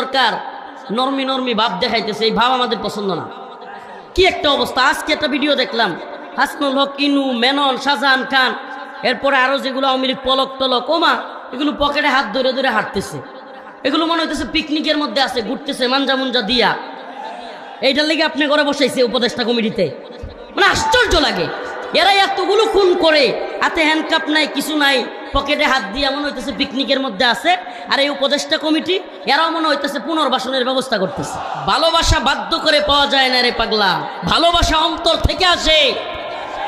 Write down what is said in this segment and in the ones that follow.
সরকার normie normie ভাব দেখাইতেছে, এই ভাব আমাদের পছন্দ না। কি একটা অবস্থা, আজকে একটা ভিডিও দেখলাম। হাসনুল হক, ইনু, মেনন, শাহজাহান খান, এরপরে আরও যেগুলো আওয়ামী লীগ পলক টলক, ওমা, এগুলো পকেটে হাত ধরে ধরে হাঁটতেছে। এগুলো মনে হইতেছে পিকনিকের মধ্যে আছে, ঘুরতেছে, মাঞ্জা মুঞ্জা দিয়া। এইটার লেগে আপনি করে বসাইছে উপদেষ্টা কমিটিতে। মানে আশ্চর্য লাগে। এরা এতগুলো খুন করে, হাতে হ্যান্ডকাপ নাই, কিছু নাই। পকেটে হাত দিয়ে মনে হইতেছে পিকনিকের মধ্যে আছে, আর এই উপদেষ্টা কমিটি, এরাও মনে হইতেছে পুনর্বাসনের ব্যবস্থা করতেছে। ভালোবাসা বাধ্য করে পাওয়া যায় না রে পাগলা। ভালোবাসা অন্তর থেকে আসে।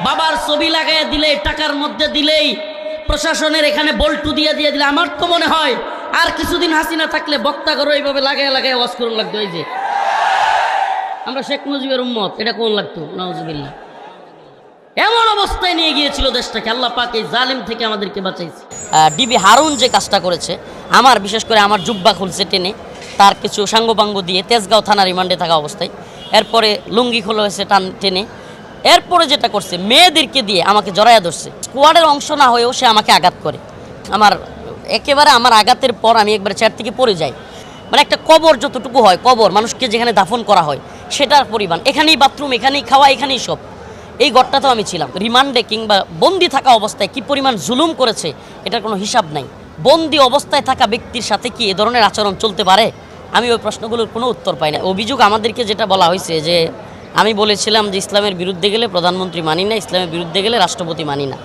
বাবার ছবি লাগাইয়া দিলে, টাকার মধ্যে দিলেই প্রশাসনের এখানে বল্টু দিয়ে দিয়ে দিলে, আমার তো মনে হয় আর কিছুদিন হাসিনা থাকলে বক্তা করো এইভাবে লাগাই লাগাই ওয়াজ করুন লাগতো, এই যে। আমরা শেখ মুজিবের উম্মত, এটা কোন লাগতো? নওয়াজবিল্লাহ এমন অবস্থায় নিয়ে গিয়েছিল দেশটাকে। আল্লাহ পাক এই জালিম থেকে আমাদেরকে বাঁচাইছে। ডিবি হারুন যে কাজটা করেছে, আমার বিশেষ করে আমার জুব্বা খুলছে টেনে, তার কিছু সাঙ্গপাঙ্গ দিয়ে তেজগাঁও থানা রিমান্ডে থাকা অবস্থায়। এরপরে লুঙ্গি খোলা হয়েছে টান টেনে। এরপরে যেটা করছে, মেয়েদেরকে দিয়ে আমাকে জড়াইয়া ধরছে। স্কোয়াডের অংশ না হয়েও সে আমাকে আঘাত করে। আমার, একেবারে আমার আঘাতের পর আমি একবারে চেয়ার থেকে পড়ে যাই। মানে একটা কবর যতটুকু হয়, কবর মানুষকে যেখানে দাফন করা হয়, সেটার পরিমাণ। এখানেই বাথরুম, এখানেই খাওয়া, এখানেই সব। এই ঘরটাতেও আমি ছিলাম। রিমান্ডে কিংবা বন্দি থাকা অবস্থায় কি পরিমাণ জুলুম করেছে, এটার কোনো হিসাব নাই। বন্দি অবস্থায় থাকা ব্যক্তির সাথে কি এ ধরনের আচরণ চলতে পারে? আমি ওই প্রশ্নগুলোর কোনো উত্তর পাই না। অভিযোগ আমাদেরকে যেটা বলা হয়েছে যে, আমি বলেছিলাম যে ইসলামের বিরুদ্ধে গেলে প্রধানমন্ত্রী মানি না, ইসলামের বিরুদ্ধে গেলে রাষ্ট্রপতি মানি না।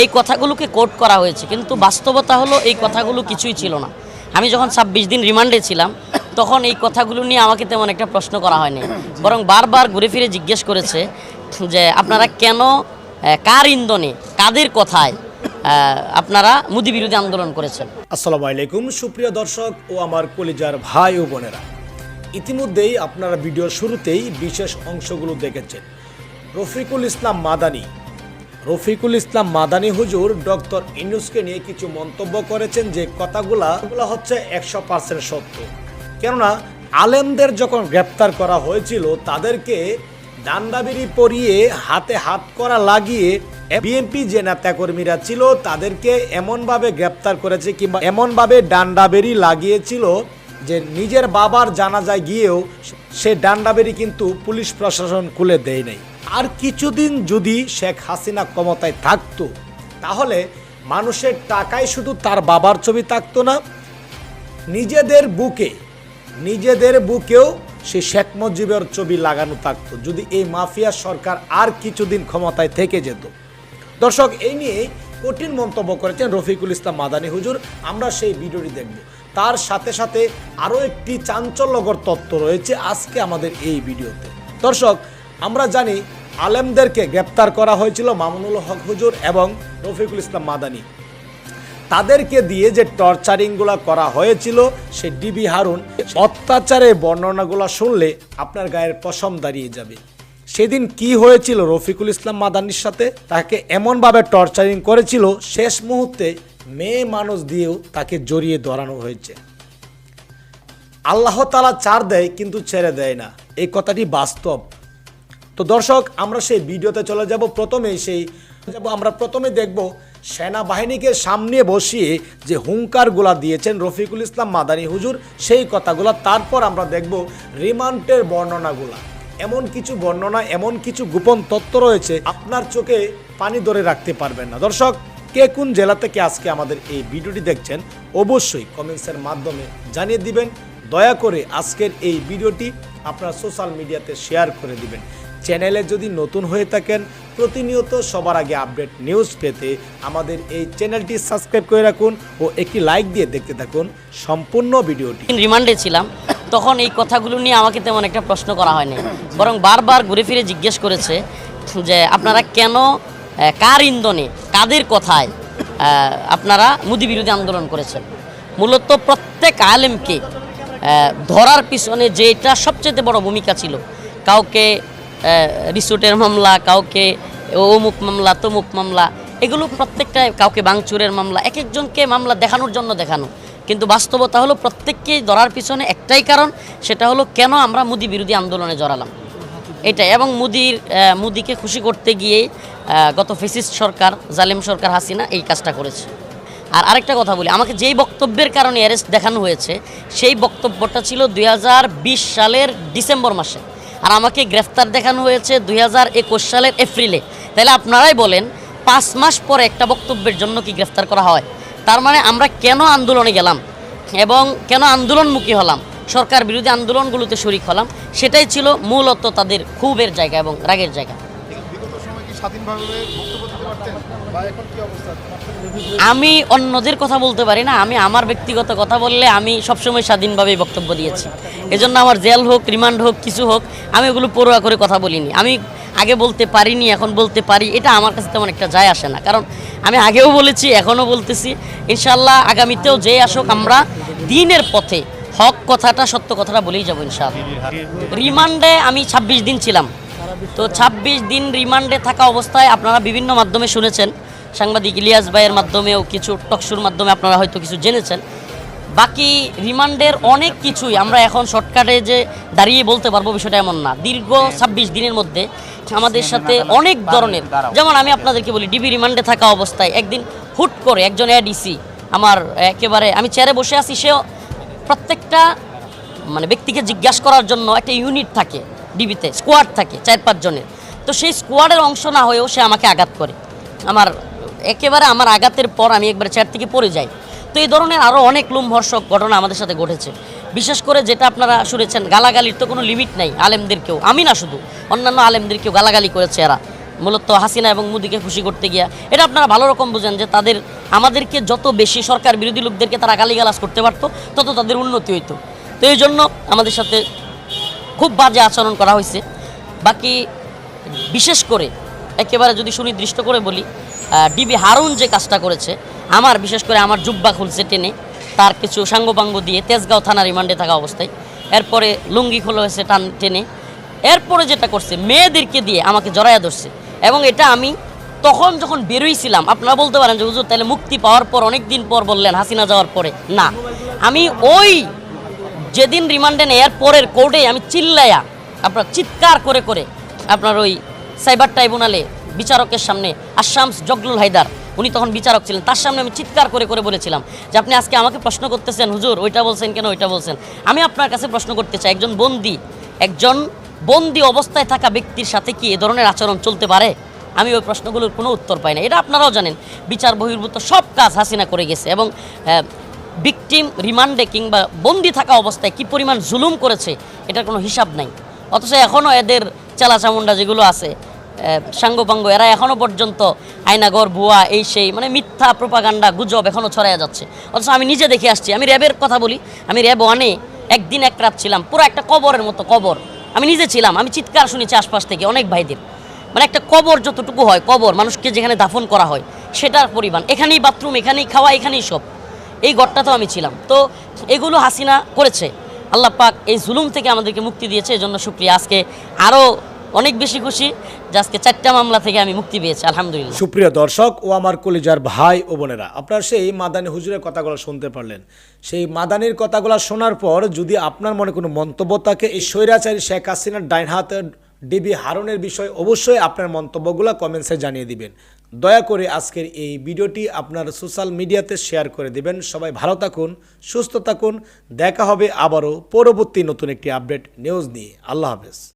এই কথাগুলোকে কোট করা হয়েছে, কিন্তু বাস্তবতা হলো এই কথাগুলো কিছুই ছিল না। আমি যখন ছাব্বিশ দিন রিমান্ডে ছিলাম, তখন এই কথাগুলো নিয়ে আমাকে তেমন একটা প্রশ্ন করা হয়নি। বরং বারবার ঘুরে ফিরে জিজ্ঞেস করেছে যে আপনারা কেন কার ইন্ধনে, কাদের কথায় আপনারা মুদি বিরোধী আন্দোলন করেছেন? আসসালামু আলাইকুম, সুপ্রিয় দর্শক ও আমার কলিজার ভাই ও বোনেরা। ইতিমধ্যেই আপনারা ভিডিওর শুরুতেই বিশেষ অংশগুলো দেখেছেন। রফিকুল ইসলাম মাদানি। রফিকুল ইসলাম মাদানি হুজুর ডক্টর ইনুসকে নিয়ে কিছু মন্তব্য করেছেন যে কথাগুলা হচ্ছে একশো পার্সেন্ট সত্য। কেননা, আলেমদের যখন গ্রেপ্তার করা হয়েছিল, তাদেরকে ডান্ডাবিরি পরিয়ে হাতে হাত করা লাগিয়ে বিএনপি যে নেতাকর্মীরা ছিল, তাদেরকে এমনভাবে গ্রেপ্তার করেছে কিংবা এমনভাবে ডান্ডাবেরি লাগিয়েছিল যে নিজের বাবার জানাজায় গিয়েও সে ডান্ডাবেরি কিন্তু পুলিশ প্রশাসন খুলে দেয় নাই। আর কিছুদিন যদি শেখ হাসিনা ক্ষমতায় থাকতো, তাহলে মানুষের টাকায় শুধু তার বাবার ছবি থাকতো না, নিজেদের বুকে, নিজেদের বুকেও সে শেখ মুজিবের ছবি লাগানো থাকতো, যদি এই মাফিয়া সরকার আর কিছুদিন ক্ষমতায় থেকে যেত। দর্শক, এই নিয়ে কঠিন মন্তব্য করেছেন রফিকুল ইসলাম মাদানী হুজুর। আমরা সেই ভিডিওটি দেখব। তার সাথে সাথে আরও একটি চাঞ্চল্যকর তত্ত্ব রয়েছে আজকে আমাদের এই ভিডিওতে। দর্শক, আমরা জানি আলেমদেরকে গ্রেপ্তার করা হয়েছিল মামুনুল হক হুজুর এবং রফিকুল ইসলাম মাদানী। তাদেরকে দিয়ে যে টর্চারিংগুলো করা হয়েছিল, সে ডিবি হারুন অত্যাচারের বর্ণনাগুলো শুনলে আপনার গায়ের পশম দাঁড়িয়ে যাবে। সেদিন কি হয়েছিল রফিকুল ইসলাম মাদানির সাথে? তাকে এমনভাবে টর্চারিং করেছিল, শেষ মুহূর্তে মেয়ে মানুষ দিয়েও তাকে জড়িয়ে ধরানো হয়েছে। আল্লাহ তালা চার দেয়, কিন্তু ছেড়ে দেয় না। এই কথাটি বাস্তব। তো দর্শক, আমরা সেই ভিডিওতে চলে যাব। প্রথমেই সেই, যাব, আমরা প্রথমে দেখব সেনাবাহিনীকে সামনে বসিয়ে যে হুঙ্কারগুলা দিয়েছেন রফিকুল ইসলাম মাদানী হুজুর, সেই কথাগুলো তারপর আমরা দেখব রিমান্ডের বর্ণনাগুলা। এমন কিছু বর্ণনা, এমন কিছু গোপন তত্ত্ব রয়েছে, আপনার চোখে পানি ধরে রাখতে পারবেন না। দর্শক, কে কোন জেলা থেকে আজকে আমাদের এই ভিডিওটি দেখছেন, অবশ্যই কমেন্টসের মাধ্যমে জানিয়ে দিবেন। দয়া করে আজকের এই ভিডিওটি আপনার সোশ্যাল মিডিয়াতে শেয়ার করে দিবেন। চ্যানেলে যদি নতুন হয়ে থাকেন, প্রতিনিয়ত সবার আগে আপডেট নিউজ পেতে আমাদের এই চ্যানেলটি সাবস্ক্রাইব করে রাখুন ও একটি লাইক দিয়ে দেখতে থাকুন সম্পূর্ণ ভিডিওটি। রিমান্ডে ছিলাম, তখন এই কথাগুলো নিয়ে আমাকে তেমন একটা প্রশ্ন করা হয়নি। বরং বারবার ঘুরে ফিরে জিজ্ঞেস করেছে যে, আপনারা কেন কার ইন্ধনে, কাদের কথায় আপনারা মুদি বিরোধী আন্দোলন করেছেন? মূলত প্রত্যেক আলেমকে ধরার পিছনে যেটা সবচেয়ে বড় ভূমিকা ছিল, কাউকে রিসোর্টের মামলা, কাউকে অমুক মামলা, তমুক মামলা, এগুলো প্রত্যেকটা কাউকে বাংচুরের মামলা, এক একজনকে মামলা দেখানোর জন্য দেখানো। কিন্তু বাস্তবতা হলো প্রত্যেককেই ধরার পিছনে একটাই কারণ, সেটা হলো কেন আমরা মুদি বিরোধী আন্দোলনে জড়ালাম। এটাই। এবং মুদির মুদিকে খুশি করতে গিয়ে গত ফেসিস্ট সরকার, জালেম সরকার হাসিনা এই কাজটা করেছে। আর আরেকটা কথা বলি, আমাকে যেই বক্তব্যের কারণে অ্যারেস্ট দেখানো হয়েছে, সেই বক্তব্যটা ছিল দু হাজার বিশ সালের ডিসেম্বর মাসে। আর আমাকে গ্রেফতার দেখানো হয়েছে দু হাজার একুশ সালের এপ্রিলে। তাহলে আপনারাই বলেন, পাঁচ মাস পরে একটা বক্তব্যের জন্য কি গ্রেফতার করা হয়? তার মানে আমরা কেন আন্দোলনে গেলাম এবং কেন আন্দোলনমুখী হলাম? সরকার বিরোধী আন্দোলনগুলোতে শরিক হলাম, সেটাই ছিল মূলত তাদের ক্ষোভের জায়গা এবং রাগের জায়গা। স্বাধীনভাবে আমি অন্যদের কথা বলতে পারি না। আমি আমার ব্যক্তিগত কথা বললে আমি সবসময় স্বাধীনভাবে বক্তব্য দিয়েছি। এজন্য আমার জেল হোক, রিমান্ড হোক, কিছু হোক, আমি ওগুলো পড়ুয়া করে কথা বলিনি। আমি আগে বলতে পারিনি, এখন বলতে পারি। এটা আমার কাছে তেমন একটা যায় আসে না। কারণ আমি আগেও বলেছি, এখনও বলতেছি। ইনশাল্লাহ আগামীতেও যে আসুক, আমরা দিনের পথে হক কথাটা, সত্য কথাটা বলেই যাব ইনশাআল্লাহ। রিমান্ডে আমি ২৬ দিন ছিলাম। তো ২৬ দিন রিমান্ডে থাকা অবস্থায় আপনারা বিভিন্ন মাধ্যমে শুনেছেন। সাংবাদিক ইলিয়াস ভাইয়ের মাধ্যমেও কিছু টকশুর মাধ্যমে আপনারা হয়তো কিছু জেনেছেন। বাকি রিমান্ডের অনেক কিছুই আমরা এখন শর্টকাটে যে দাঁড়িয়ে বলতে পারব বিষয়টা এমন না। দীর্ঘ ২৬ দিনের মধ্যে আমাদের সাথে অনেক ধরনের, যেমন আমি আপনাদেরকে বলি ডিবি রিমান্ডে থাকা অবস্থায় একদিন হুট করে একজন এডিসি আমার একেবারে, আমি চেয়ারে বসে আছি, সেও প্রত্যেকটা মানে ব্যক্তিকে জিজ্ঞাসা করার জন্য একটা ইউনিট থাকে। ডিবিতে স্কোয়াড থাকে, চার পাঁচ জনের। তো সেই স্কোয়াডের অংশ না হয়েও সে আমাকে আঘাত করে। আমার একেবারে আমার আঘাতের পর আমি একবারে চেয়ার থেকে পড়ে যাই। তো এই ধরনের আরও অনেক লুমহর্ষক ঘটনা আমাদের সাথে ঘটেছে। বিশেষ করে যেটা আপনারা শুনেছেন, গালাগালির তো কোনো লিমিট নাই আলেমদেরকেও। আমি না শুধু, অন্যান্য আলেমদেরকেও গালাগালি করেছে এরা। মূলত হাসিনা এবং মুদিকে খুশি করতে গিয়া। এটা আপনারা ভালো রকম বোঝেন যে তাদের, আমাদেরকে যত বেশি সরকার বিরোধী লোকদেরকে তারা গালিগালাজ করতে পারতো, তত তাদের উন্নতি হইতো। তো এই জন্য আমাদের সাথে খুব বাজে আচরণ করা হয়েছে। বাকি বিশেষ করে একেবারে যদি সুনির্দিষ্ট করে বলি ডিবি হারুন যে কাজটা করেছে, আমার বিশেষ করে আমার জুব্বা খুলছে টেনে, তার কিছু সাঙ্গপাঙ্গ দিয়ে তেজগাঁও থানা রিমান্ডে থাকা অবস্থায়। এরপরে লুঙ্গি খোলা হয়েছে টান টেনে। এরপরে যেটা করছে, মেয়েদেরকে দিয়ে আমাকে জড়াইয়া ধরছে। এবং এটা আমি তখন যখন বেরোইছিলাম আপনারা বলতে পারেন যে, হুজুর, তাহলে মুক্তি পাওয়ার পর অনেক দিন পর বললেন, হাসিনা যাওয়ার পরে। না, আমি ওই যেদিন রিমান্ডে নেয়ার পরের কোর্টে আমি চিল্লাইয়া আপনার চিৎকার করে করে আপনার ওই সাইবার ট্রাইব্যুনালে বিচারকের সামনে আসামস জগলুল হায়দার, উনি তখন বিচারক ছিলেন, তার সামনে আমি চিৎকার করে করে বলেছিলাম যে আপনি আজকে আমাকে প্রশ্ন করতেছেন, হুজুর ওইটা বলছেন কেন, ওইটা বলছেন। আমি আপনার কাছে প্রশ্ন করতে চাই, একজন বন্দি একজন বন্দি অবস্থায় থাকা ব্যক্তির সাথে কি এ ধরনের আচরণ চলতে পারে? আমি ওই প্রশ্নগুলোর কোনো উত্তর পাই না। এটা আপনারাও জানেন, বিচার বহির্ভূত সব কাজ হাসিনা করে গেছে এবং ভিকটিম রিমান্ডে কিংবা বন্দি থাকা অবস্থায় কি পরিমাণ জুলুম করেছে, এটার কোনো হিসাব নাই। অথচ এখনও এদের চালাচামুন্ডা যেগুলো আছে সাঙ্গপাঙ্গ, এরা এখনও পর্যন্ত আয়নাগর, ভুয়া, এই সেই মানে মিথ্যা প্রপাগান্ডা, গুজব এখনও ছড়াইয়া যাচ্ছে। অথচ আমি নিজে দেখে আসছি, আমি র্যাবের কথা বলি, আমি র্যাব ওয়ানে একদিন এক রাত ছিলাম, পুরো একটা কবরের মতো কবর। আমি নিজে ছিলাম, আমি চিৎকার শুনেছি আশপাশ থেকে অনেক ভাইদের। মানে একটা কবর যতটুকু হয়, কবর, মানুষকে যেখানে দাফন করা হয়, সেটার পরিমাণ। এখানেই বাথরুম, এখানেই খাওয়া, এখানেই সব। এই ঘরটাতেও আমি ছিলাম। তো এগুলো হাসিনা করেছে। আল্লাহ পাক এই জুলুম থেকে আমাদেরকে মুক্তি দিয়েছে এই জন্য সুপ্রিয়া, আজকে আরও অনেক বেশি খুশি যে আজকে চারটা মামলা থেকে আমি মুক্তি পেয়েছি, আলহামদুলিল্লাহ। সুপ্রিয় দর্শক ও আমার কলিজার ভাই ও বোনেরা, আপনারা সেই মাদানী হুজুরের কথাগুলো শুনতে পারলেন। সেই মাদানির কথাগুলো শোনার পর যদি আপনার মনে কোনো মন্তব্য থাকে, এই স্বৈরাচারী শেখ হাসিনার ডাইন হাতের ডিবি হারনের বিষয়ে অবশ্যই আপনার মন্তব্যগুলো কমেন্টসে জানিয়ে দিবেন। দয়া করে আজকের এই ভিডিওটি আপনার সোশ্যাল মিডিয়াতে শেয়ার করে দেবেন। সবাই ভালো থাকুন, সুস্থ থাকুন। দেখা হবে আবারও পরবর্তী নতুন একটি আপডেট নিউজ নিয়ে। আল্লাহ হাফেজ।